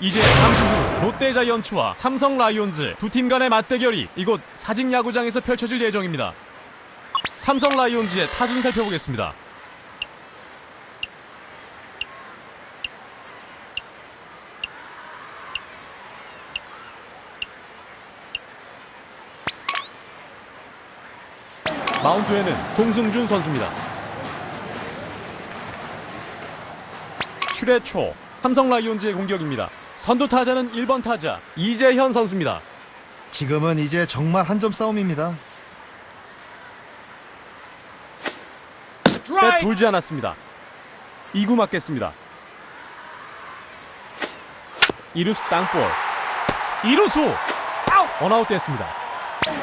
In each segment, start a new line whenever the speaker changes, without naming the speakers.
이제 잠시 후 롯데 자이언츠와 삼성 라이온즈 두 팀 간의 맞대결이 이곳 사직 야구장에서 펼쳐질 예정입니다. 삼성 라이온즈의 타순 살펴보겠습니다. 마운드에는 송승준 선수입니다. 7회 초 삼성 라이온즈의 공격입니다. 선두 타자는 1번 타자 이재현 선수입니다.
지금은 이제 정말 한 점 싸움입니다.
배 돌지 않았습니다. 2구 맞겠습니다. 2루수 땅볼 2루수 원아웃 됐습니다.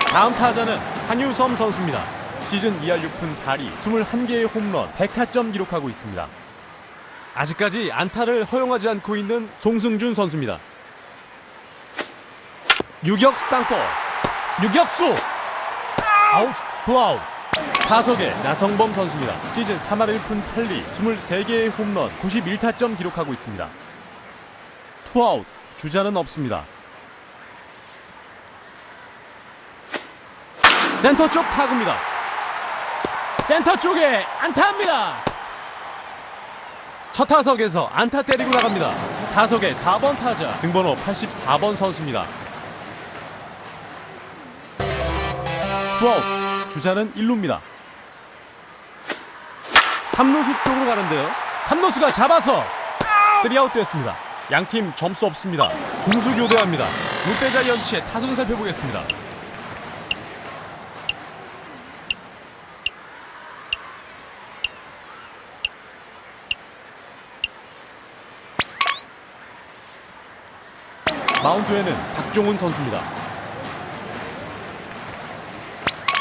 다음 타자는 한유섬 선수입니다. 시즌 2할 6푼 4리 21개의 홈런 100타점 기록하고 있습니다. 아직까지 안타를 허용하지 않고 있는 송승준 선수입니다. 유격수 땅볼 유격수 아웃 블아웃 타석의 나성범 선수입니다. 시즌 3할 1푼 8리 23개의 홈런 91타점 기록하고 있습니다. 투아웃 주자는 없습니다. 센터 쪽 타구입니다. 센터 쪽에 안타입니다. 첫 타석에서 안타 때리고 나갑니다. 타석의 4번 타자 등번호 84번 선수입니다. 투아웃 주자는 1루입니다. 3루수 쪽으로 가는데요. 3루수가 잡아서 3아웃 됐습니다. 양팀 점수 없습니다. 공수 교대합니다. 롯데 자이언츠의 타순 살펴보겠습니다. 마운드에는 박종훈 선수입니다.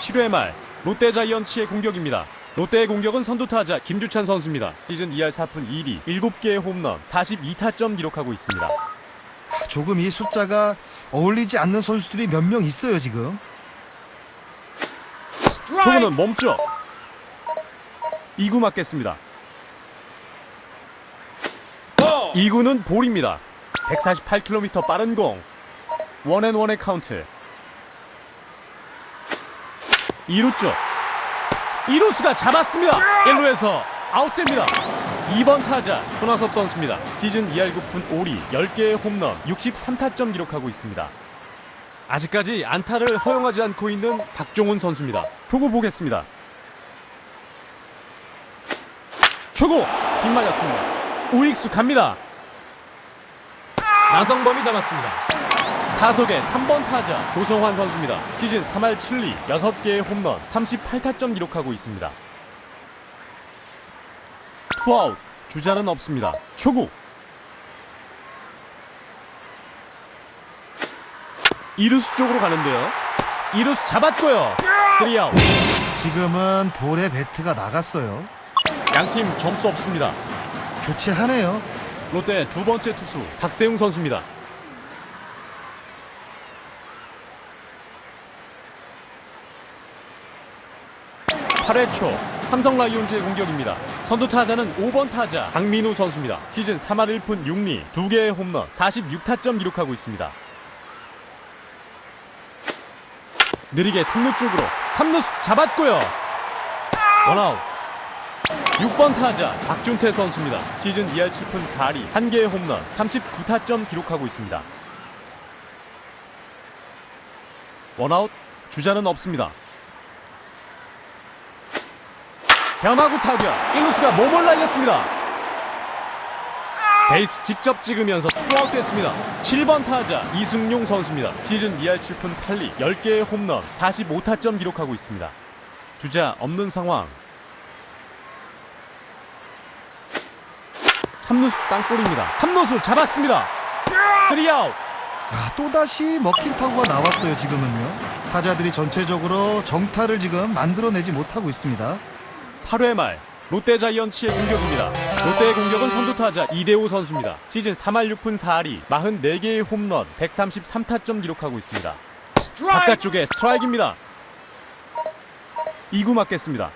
7회 말 롯데 자이언츠의 공격입니다. 롯데의 공격은 선두타자 김주찬 선수입니다. 시즌 2할 4푼 2리 7개의 홈런 42타점 기록하고 있습니다.
조금 이 숫자가 어울리지 않는 선수들이 몇 명 있어요 지금.
초구는 멈춰 2구 맞겠습니다. 2구는 볼입니다. 148km 빠른 공. 원앤원의 카운트 2루 쪽. 2루수가 잡았습니다. 1루에서 아웃됩니다. 2번 타자 손아섭 선수입니다. 시즌 2할 9푼 5리 10개의 홈런 63타점 기록하고 있습니다. 아직까지 안타를 허용하지 않고 있는 박종훈 선수입니다. 초구 보겠습니다. 초구! 빗맞았습니다. 우익수 갑니다 나성범이 잡았습니다. 타석의 3번 타자 조성환 선수입니다. 시즌 3할 7리 6개의 홈런 38타점 기록하고 있습니다. 투아웃 주자는 없습니다. 초구 2루수 쪽으로 가는데요. 2루수 잡았고요. 3아웃
지금은 볼에 배트가 나갔어요.
양팀 점수 없습니다.
교체하네요.
롯데 두 번째 투수 박세웅 선수입니다. 팔회초 삼성 라이온즈의 공격입니다. 선두 타자는 5번 타자 박민우 선수입니다. 시즌 3할 1푼 6리 2개의 홈런 46타점 기록하고 있습니다. 느리게 3루 쪽으로 3루 잡았고요. 원아웃 6번 타자 박준태 선수입니다. 시즌 2할 7푼 4리 1개의 홈런 39타점 기록하고 있습니다. 원아웃 주자는 없습니다. 변화구 타격 1루수가 몸을 날렸습니다. 베이스 직접 찍으면서 투아웃 됐습니다. 7번 타자 이승용 선수입니다. 시즌 2할 7푼 8리 10개의 홈런 45타점 기록하고 있습니다. 주자 없는 상황 3루수 땅볼입니다. 3루수 잡았습니다. 3아웃.
아, 또다시 먹힌 타구가 나왔어요 지금은요. 타자들이 전체적으로 정타를 지금 만들어내지 못하고 있습니다.
8회 말 롯데 자이언츠의 공격입니다. 롯데의 공격은 선두타자 이대호 선수입니다. 시즌 3할 6푼 4리 44개의 홈런 133타점 기록하고 있습니다. 바깥쪽에 스트라이크입니다. 2구 맞겠습니다.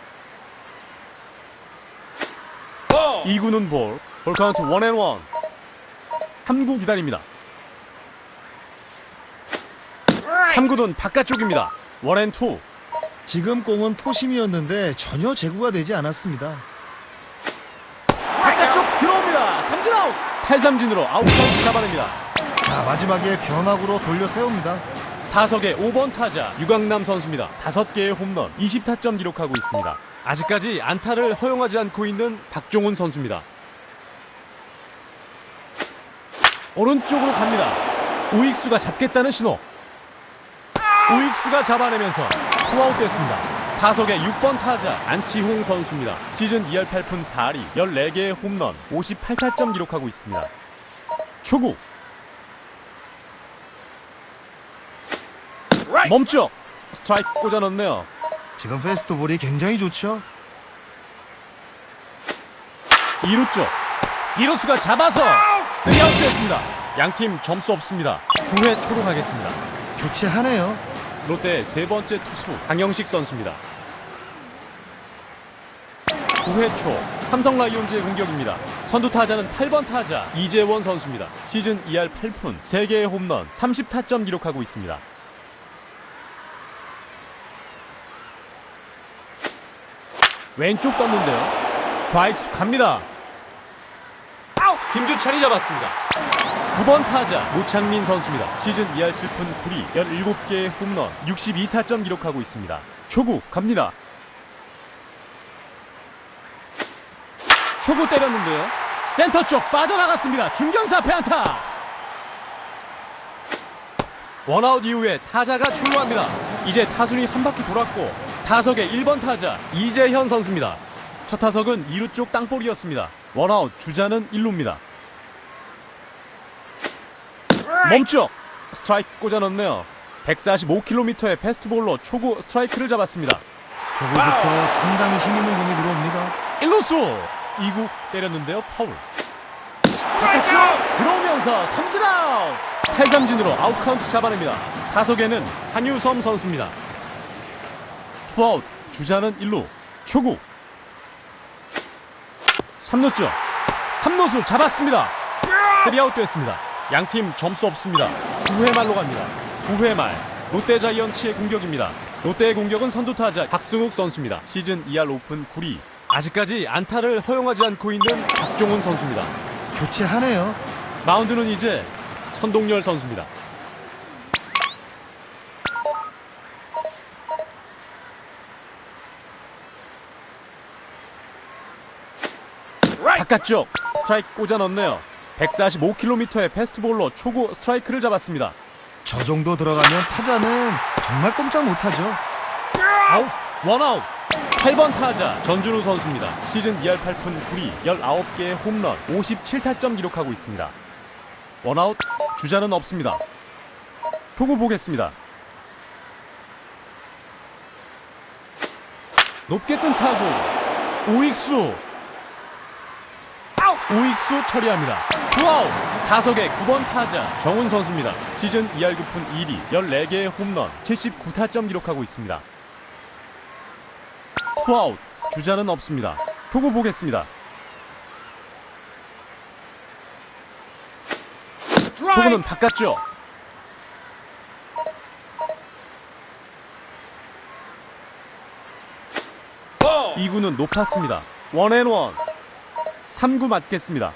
2구는 볼. 볼 카운트 원앤원. 3구 기다립니다. 3구는 바깥쪽입니다. 원앤투
지금 공은 포심이었는데 전혀 제구가 되지 않았습니다.
바깥쪽 들어옵니다. 삼진 아웃. 탈삼진으로 아웃 카운트 잡아냅니다.
자, 마지막에 변화구로 돌려 세웁니다.
타석의 5번 타자 유강남 선수입니다. 5개의 홈런, 20타점 기록하고 있습니다. 아직까지 안타를 허용하지 않고 있는 박종훈 선수입니다. 오른쪽으로 갑니다. 우익수가 잡겠다는 신호. 우익수가 잡아내면서 투아웃 됐습니다. 타석의 6번 타자 안치홍 선수입니다. 시즌 2할 8푼 4리 14개의 홈런, 58타점 기록하고 있습니다. 초구 멈춰 스트라이크 꽂아 넣네요.
지금 페스트볼이 굉장히 좋죠.
2루 쪽 2루수가 잡아서 뜨아웃 됐습니다. 양팀 점수 없습니다. 9회 초로 가겠습니다.
교체하네요.
롯데 세 번째 투수 강영식 선수입니다. 9회 초 삼성 라이온즈의 공격입니다. 선두 타자는 8번 타자 이재원 선수입니다. 시즌 2할 8푼 3개의 홈런 30타점 기록하고 있습니다. 왼쪽 떴는데요. 좌익수 갑니다. 김주찬이 잡았습니다. 9번 타자 노창민 선수입니다. 시즌 2할 7푼 9리 17개의 홈런 62타점 기록하고 있습니다. 초구 갑니다. 초구 때렸는데요. 센터 쪽 빠져나갔습니다. 중견사 페안타. 원아웃 이후에 타자가 출루합니다. 이제 타순이 한 바퀴 돌았고 타석의 1번 타자 이재현 선수입니다. 첫 타석은 2루 쪽 땅볼이었습니다. 원아웃 주자는 1루입니다. 멈춰 스트라이크 꽂아 넣네요. 145km의 패스트볼로 초구 스트라이크를 잡았습니다.
초구부터 상당히 힘 있는 공이 들어옵니다.
1루수! 2구 때렸는데요 파울. 바깥쪽 들어오면서 삼진 아웃! 탈삼진으로 아웃 카운트 잡아냅니다. 타석에는 한유섬 선수입니다. 투아웃 주자는 1루. 초구. 3루 쪽. 함노수 잡았습니다. 3아웃 됐습니다 양팀 점수 없습니다. 9회 말로 갑니다. 9회 말. 롯데 자이언츠의 공격입니다. 롯데의 공격은 선두 타자 박승욱 선수입니다. 시즌 2할 오픈 9리. 아직까지 안타를 허용하지 않고 있는 박종훈 선수입니다.
교체하네요.
마운드는 이제 선동열 선수입니다. 바깥쪽 스트라이크 꽂아 넣네요 145km의 패스트볼로 초구 스트라이크를 잡았습니다.
저 정도 들어가면 타자는 정말 꼼짝 못하죠.
아웃 원아웃. 8번 타자 전준우 선수입니다. 시즌 2할 8푼 9리 19개의 홈런 57타점 기록하고 있습니다. 원아웃 주자는 없습니다. 투구 보겠습니다. 높게 뜬 타구 우익수 우익수 처리합니다 투아웃 타석의 9번 타자 정훈 선수입니다 시즌 2할 9푼 1리 14개의 홈런 79타점 기록하고 있습니다 투아웃 주자는 없습니다. 투구 보겠습니다. 초구는 바깥쪽. 2구는 높았습니다. 원앤원. 3구 맞겠습니다.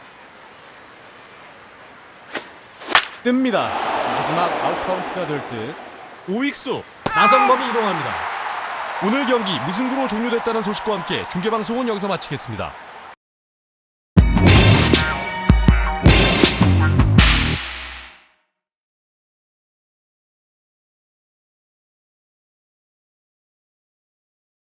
뜹니다. 마지막 아웃카운트가 될 듯. 우익수 나성범이 이동합니다. 오늘 경기 무승부로 종료됐다는 소식과 함께 중계방송은 여기서 마치겠습니다.